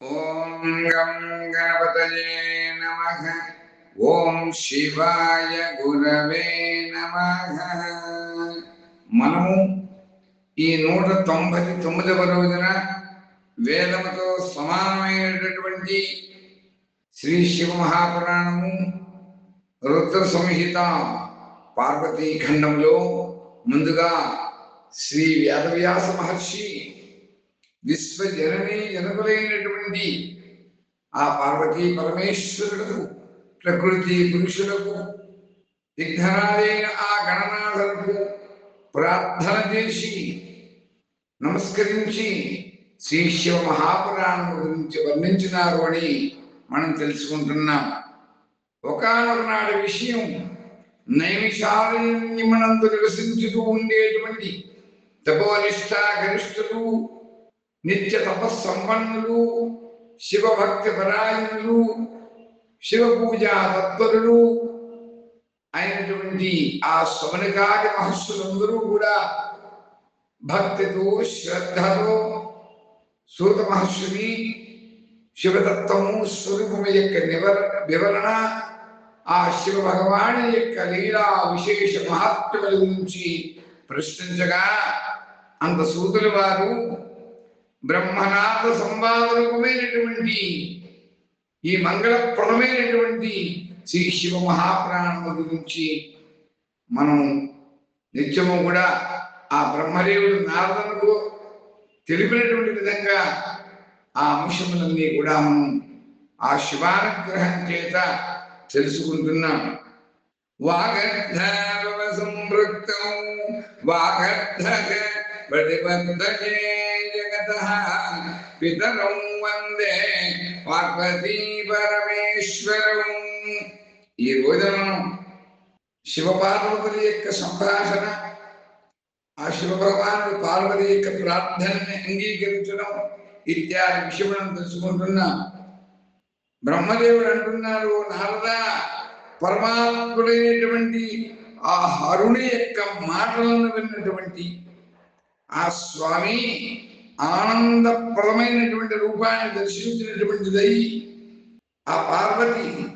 ఓం గం గణపతయే నమః. ఓం శివాయ గురవే నమ. మనము ఈ నూట తొంభై తొమ్మిదవ రోజున వేదముతో సమానమైనటువంటి శ్రీ శివ మహాపురాణము రుద్ర సంహిత పార్వతీ ఖండంలో ముందుగా శ్రీ వేదవ్యాస మహర్షి విశ్వజననీ జనకులైనటువంటి ఆ పార్వతీ పరమేశ్వరులకు ప్రకృతి పురుషులకు విఘ్నరాలైన ఆ గణనాథులకు ప్రార్థన చేసి నమస్కరించి శ్రీ శివ మహాపురాణం గురించి వర్ణించినారు అని మనం తెలుసుకుంటున్నాం. ఒకనొక విషయం విషయం నైమిషారణ్యమనందు నివసించుతూ ఉండేటువంటి తపోనిష్ట గరిష్ఠులు నిత్య తపస్సంపన్నులు శివభక్తి పరాయణులు శివ పూజా తత్పరులు. అయినటువంటి ఆ సమనికాది మహర్షులందరూ కూడా భక్తితో శ్రద్ధతో సూత మహర్షిని శివతత్వము స్వరూపము యొక్క నివర వివరణ ఆ శివ భగవాని యొక్క లీలా విశేష మహత్వముల గురించి ప్రశ్నించగా అంత సూతులు వారు బ్రహ్మనాథ సంవాదరూపమైనటువంటి ఈ మంగళప్రదమైనటువంటి శ్రీ శివ మహాప్రాణము గురించి మనం నిత్యము కూడా ఆ బ్రహ్మదేవుడు నారదులకు తెలిపినటువంటి విధంగా ఆ అంశములన్నీ కూడా మనం ఆ శివానుగ్రహం చేత తెలుసుకుంటున్నాం. వాగర్ధ సంవృత్తం వాగర్ధ ప్రతిబద్ధకే పితరం వందే పార్వతీ పరమేశ్వరం ఈ రోజున మనం శివపార్వతుల యొక్క సంభాషణ ఆ శివభగవానుడు పార్వతి యొక్క ప్రార్థనని అంగీకరించడం ఇత్యాది విషయములను తెలుసుకుంటున్నాం। బ్రహ్మదేవుడు అంటున్నారు నారద పరమాత్ముడైనటువంటి ఆ హరుణి యొక్క మాటలను విన్నటువంటి ఆ స్వామి ఆనందప్రదమైనటువంటి రూపాన్ని దర్శించినటువంటిదై ఆ పార్వతి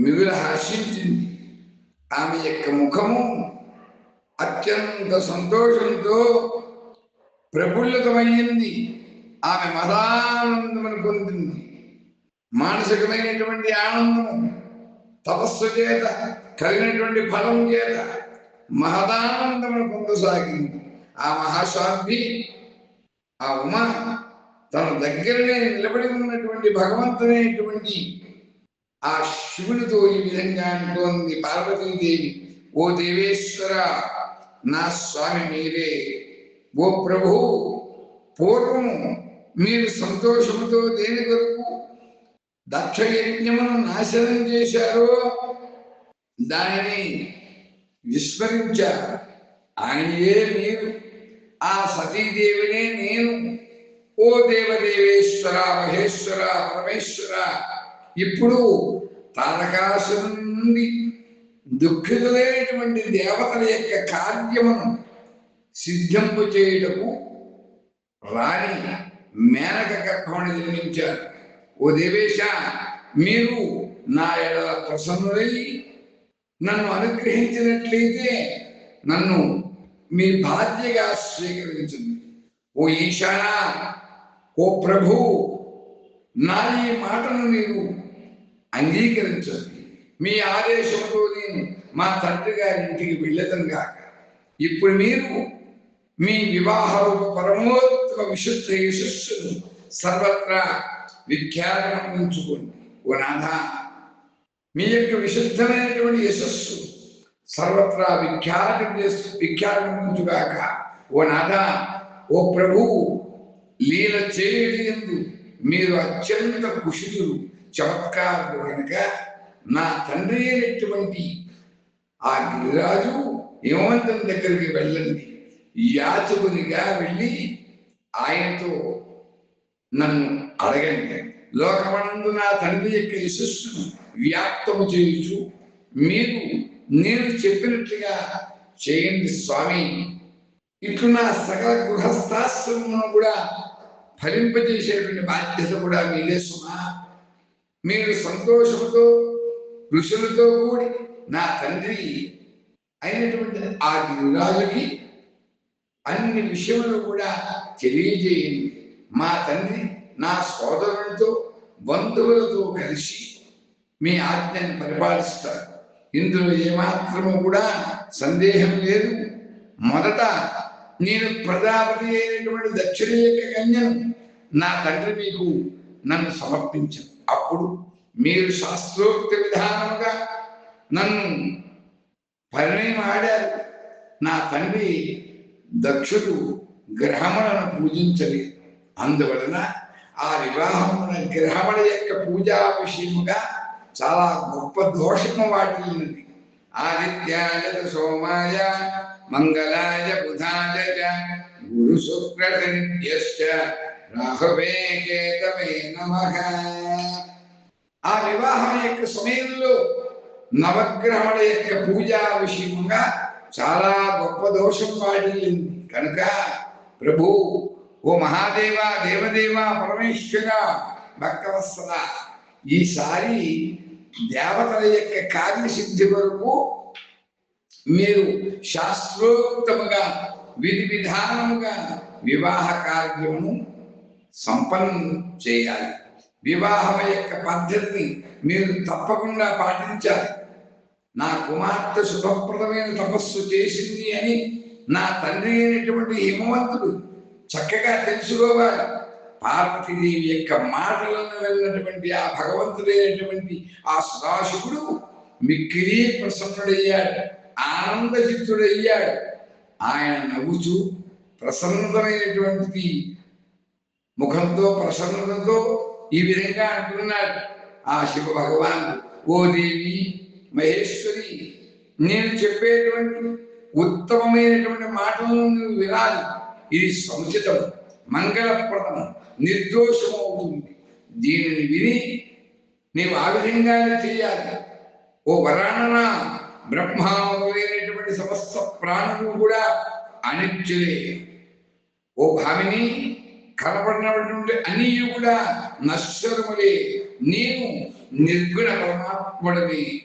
మిగుల హర్షించింది. ఆమె యొక్క ముఖము అత్యంత సంతోషంతో ప్రఫుల్లితమయ్యింది. ఆమె మదానందమును పొందింది. మానసికమైనటువంటి ఆనందం తపస్సు చేత కలిగినటువంటి ఫలం చేత మహదానందమును పొందసాగింది. ఆ మహాస్వామి ఆ ఉమ తన దగ్గరనే నిలబడి ఉన్నటువంటి భగవంతుడైనటువంటి ఆ శివునితో ఈ విధంగా అంటోంది పార్వతీదేవి ఓ దేవేశ్వర నా స్వామి మీరే ఓ ప్రభు పూర్వము మీరు సంతోషముతో దేని కొరకు దక్ష యజ్ఞమును నాశనం చేశారో దానిని విస్మరించారు. ఆయనయే మీరు ఆ సతీదేవినే నేను. ఓ దేవదేవేశ్వర మహేశ్వర పరమేశ్వర. ఇప్పుడు తారకాసురు నుండి దుఃఖితులైనటువంటి దేవతల యొక్క కార్యమును సిద్ధింపు చేయుటకు రాణి మేనక గర్భమని నిర్మించారు ఓ దేవేశ మీరు నా ఎడ ప్రసన్నులై నన్ను అనుగ్రహించినట్లయితే నన్ను మీ బాధ్యగా స్వీకరించింది. ఓ ఈశాన ఓ ప్రభు నా ఈ మాటను మీరు అంగీకరించండి మీ ఆదేశంతో నేను మా తండ్రి గారి ఇంటికి వెళ్ళదను కాక ఇప్పుడు మీరు మీ వివాహ పరమోత్తమ విశుద్ధ యశస్సును సర్వత్రా విఖ్యాతం ఉంచుకోండి ఓ నాథ మీ యొక్క విశుద్ధమైనటువంటి యశస్సు సర్వత్రా విఖ్యాతం చేస్తూ విఖ్యాతం ఉంచుగాక ఓ నాథ ఓ ప్రభు లీల చేయడి ఎందు మీరు అత్యంత కుషితులు. చమత్కారులు కనుక నా తండ్రి అయినటువంటి ఆ గిరిరాజు హిమవంతం దగ్గరికి వెళ్ళండి. యాచకునిగా వెళ్ళి ఆయనతో నన్ను అడగండి. లోకమందు నా తండ్రి యొక్క యశస్సును వ్యాప్తము చేయొచ్చు మీరు నేను చెప్పినట్లుగా చేయండి స్వామి. ఇట్లు నా సకల గృహస్థాశ్రమమును కూడా ఫలింపజేసేటువంటి బాధ్యత కూడా మీదే సుమా. మీరు సంతోషంతో ఋషులతో కూడి నా తండ్రి అయినటువంటి ఆ గిరిరాజుకి అన్ని విషయంలో కూడా తెలియజేయండి. మా తండ్రి నా సోదరులతో బంధువులతో కలిసి మీ ఆజ్ఞని పరిపాలిస్తారు. ఇందులో ఏమాత్రము కూడా సందేహం లేదు. మొదట నేను ప్రజాపతి అయినటువంటి దక్షిణ యొక్క కన్యను నా తండ్రి మీకు నన్ను సమర్పించాను. అప్పుడు మీరు శాస్త్రోక్త విధానముగా నన్ను పరిణయం ఆడారు. నా తండ్రి దక్షుడు గ్రహములను పూజించలేదు. అందువలన ఆ వివాహమున గ్రహముల యొక్క పూజా విషయముగా చాలా గొప్ప దోషము వాటిల్లినది ఆదిత్యాయ సోమాయ మంగళాయ బుధాయ గురు శుక్ర నిత్యశ్చ రాహవే కేతవే ఆ వివాహం యొక్క సమయంలో నవగ్రహముల యొక్క పూజా విషయముగా చాలా గొప్ప దోషం వాటిల్లింది కనుక ప్రభు ఓ మహాదేవ దేవదేవ పరమేశ్వర భక్తవత్సల ఈసారి దేవతల యొక్క కార్యసిద్ధి కొరకు మీరు శాస్త్రోక్తముగా విధి విధానముగా వివాహ కార్యమును సంపన్నం చేయాలి. వివాహం యొక్క పద్ధతిని మీరు తప్పకుండా పాటించాలి. నా కుమార్తె శుభప్రదమైన తపస్సు చేసింది అని నా తండ్రి అయినటువంటి హిమవంతుడు చక్కగా తెలుసుకోవాలి. పార్వతీదేవి యొక్క మాటలను వెళ్ళినటువంటి ఆ భగవంతుడైనటువంటి ఆ సదాశివుడు మిక్కిలి ప్రసన్నుడయ్యాడు ఆనందచిత్తుడయ్యాడు ఆయన నవ్వుతూ ప్రసన్నమైనటువంటి ముఖంతో ప్రసన్నతతో ఈ విధంగా అంటున్నాడు. ఆ శివ భగవాన్ ఓ దేవి మహేశ్వరి నేను చెప్పేటువంటి ఉత్తమమైనటువంటి మాటలను నువ్వు వినాలి. ఇది సముచితం మంగళప్రదం. నిర్దోషం అవుతుంది. దీనిని విని నీవు ఆ విధంగానే చేయాలి ఓ వరాణన బ్రహ్మావులైనటువంటి సమస్త ప్రాణులు కూడా అనిత్యులే. ఓ భావిని కనబడినటువంటి అన్నీ కూడా నశ్వరములే. నేను నిర్గుణ పరమాత్ముడని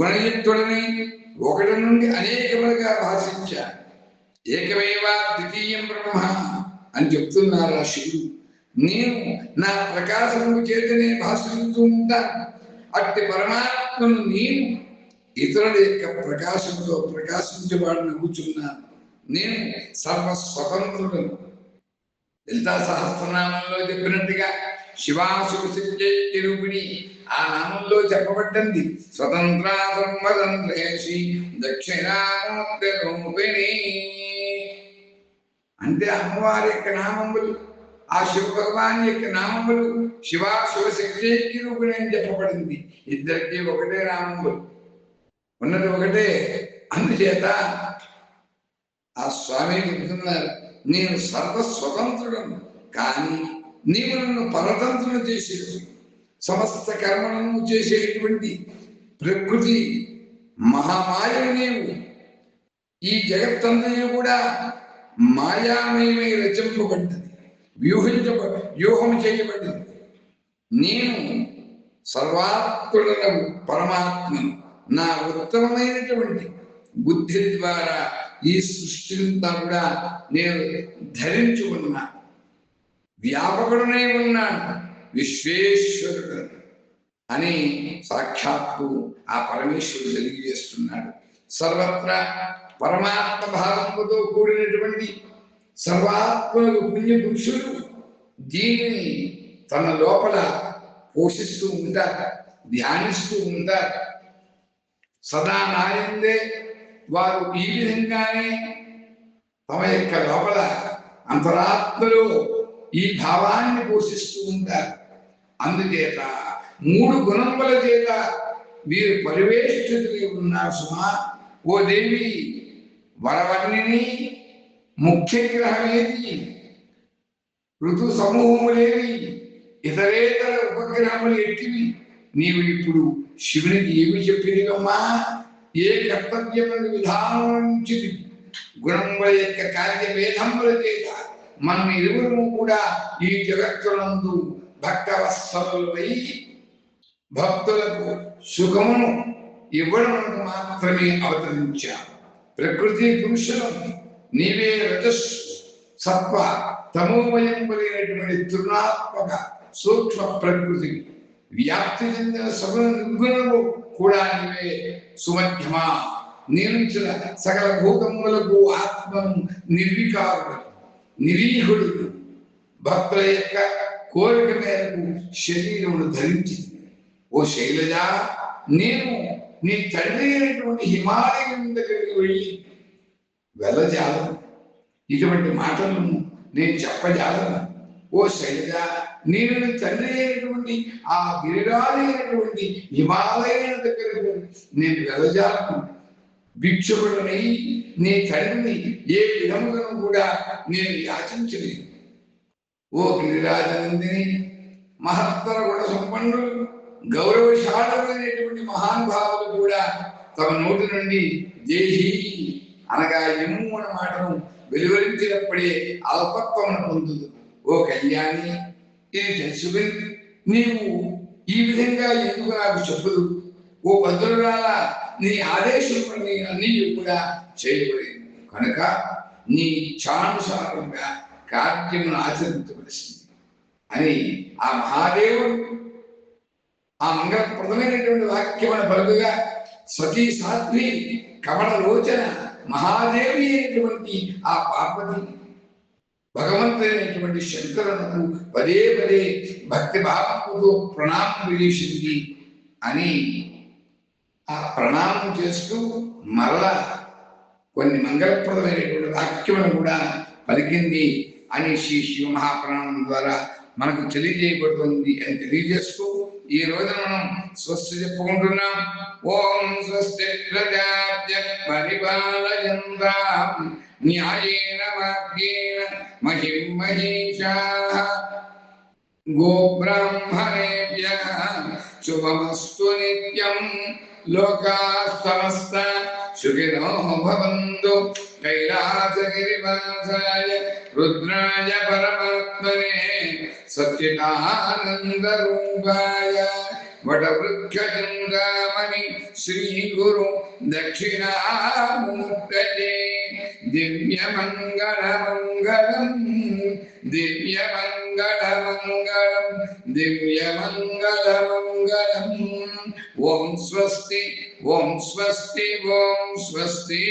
గుణయుక్తుడని ఒకటి నుండి అనేకములుగా భాషించా. ఏకమేవ ద్వితీయం బ్రహ్మ అని చెప్తున్నారు ఆ శివుడు. నేను నా ప్రకాశము చేతనే భాషిస్తూ ఉంటాను అట్టి పరమాత్మను నేను ఇతరుల యొక్క ప్రకాశంతో ప్రకాశించబడిన కూర్చున్నాను నేను సర్వ స్వతంత్రుడను లలితా సహస్రనామంలో చెప్పినట్టుగా శివాసుడు రూపిణి ఆ నామంలో చెప్పబడ్డంది. స్వతంత్ర సంవదంత్రేషి దక్షిణామూర్తి రూపిణి. అంటే అమ్మవారి యొక్క నామములు ఆ శివ భగవాన్ యొక్క నామములు శివ శివశక్తి రూపిణి అని చెప్పబడింది. ఇద్దరికి ఒకటే నామములు. ఉన్నది ఒకటే. అందుచేత ఆ స్వామి చెబుతున్నారు నేను సర్వ స్వతంత్రుడను కానీ నీవు నన్ను పరతంత్రులు చేసేది సమస్త కర్మలను చేసేటువంటి ప్రకృతి మహామాయలు నీవు. ఈ జగత్తంతయు కూడా మాయామయమై రచింపబడ్డది. వ్యూహించ వ్యూహం చేయబడింది. నేను సర్వాత్ముడను పరమాత్మను నా ఉత్తమమైనటువంటి బుద్ధి ద్వారా ఈ సృష్టింతా కూడా నేను ధరించి ఉన్నా వ్యాపకుడనే ఉన్నాను. విశ్వేశ్వరుడు అని సాక్షాత్తు ఆ పరమేశ్వరుడు తెలియజేస్తున్నాడు. సర్వత్రా పరమాత్మ భావంతో కూడినటువంటి సర్వాత్మలు పుణ్య పురుషులు దీనిని తన లోపల పోషిస్తూ ఉంటారు ధ్యానిస్తూ ఉంటారు సదా నాయందే వారు ఈ విధంగానే తమ యొక్క లోపల అంతరాత్మలో ఈ భావాన్ని పోషిస్తూ ఉంటారు. అందుచేత మూడు గుణముల చేత వీరు పరివేష్టితులై ఉన్నారు సుమా. ఓ దేవి వరవర్ణిని ముఖ్య గ్రహం ఏది ఋతు సమూహములేవి? ఇతరేతర ఉపగ్రహములు ఎట్టివి? నీవు ఇప్పుడు శివునికి ఏమి చెప్పినవమ్మా? ఏ కర్తవ్యముల విధానం నుంచి గుణముల యొక్క కార్యభేదముల చేత మనం ఇరువురు కూడా ఈ జగత్తునందు భక్తవత్సలై భక్తులకు సుఖమును ఇవ్వడం మాత్రమే అవతరించాం. ప్రకృతి పురుషులను నీవే రజస్ సత్వ తమోమయం కలిగినటువంటి తృణాత్మక సూక్ష్మ ప్రకృతి వ్యాప్తి చెందిన సగుణము కూడా నీవే సుమధ్యమా. నియమించిన సకల భూతములకు ఆత్మను నిర్వికారుడు నిరీహుడు భక్తుల యొక్క కోరిక మేరకు శరీరమును ధరించింది ఓ శైలజ నేను నీ తండ్రి అయినటువంటి హిమాలయం దగ్గరికి వెళ్ళి వెళ్ళజాలను ఇటువంటి మాటలను నేను చెప్పజాలను ఓ శైలజ నేను తండ్రి అయినటువంటి ఆ గిరిరాజు అయినటువంటి హిమాలయం దగ్గరకు నేను వెళ్ళజాలను భిక్షుకుడనై నీ తండ్రిని ఏ విధముగా కూడా నేను యాచించలేదు ఓ గిరిరాజనందిని మహత్తర గుణ సంపన్నులు గౌరవశాలులైనటువంటి మహానుభావులు కూడా తమ నోటి నుండి దేహి అనగా ఎమ్ము అన్న మాటను వెలువరించినప్పుడే అల్పత్వం పొందుదు ఓ కళ్యాణి ఇది తెలుసుకుని నీవు ఈ విధంగా ఎందుకు నాకు చెప్పుదు ఓ భద్రురాల నీ ఆదేశం అన్నీ కూడా చేయబడింది? కనుక నీ ఇచ్ఛానుసారంగా కార్యమును ఆచరించవలసింది అని ఆ మహాదేవుడు ఆ మంగళప్రదమైనటువంటి వాక్యమును పలుకుగా సతీ సాధ్వి కమల లోచన మహాదేవి అయినటువంటి ఆ పార్వతి భగవంతుడైనటువంటి శంకరునకు పదే పదే భక్తి భావంతో ప్రణామం విలేసింది అని ఆ ప్రణామం చేస్తూ మరలా కొన్ని మంగళప్రదమైనటువంటి వాక్యములను కూడా పలికింది అని శ్రీ శివ మహాప్రాణం ద్వారా మనకు తెలియజేయబడుతుంది అని తెలియజేస్తూ ఈ రోజు మనం స్వస్తి చెప్పుకుంటున్నాం. ఓం స్వస్తి ప్రజాభ్య పరిపాలయంతా. న్యాయేన వాక్యేన మహిం మహిషా గోబ్రాహ్మణేభ్య శుభమస్తు నిత్యం. లోకా సమస్త సుఖినో భవంతు. కైలాసగిరివాసాయ రుద్రాయ పరమాత్మనే సచ్చిదానందరూపాయ వటవృక్షచంద్రామణి శ్రీ గురు దక్షిణామూర్తయే దివ్యమంగళమంగళం దివ్యమంగళమంగళం దివ్యమంగళమంగళం ఓం స్వస్తి ఓం స్వస్తి ఓం స్వస్తి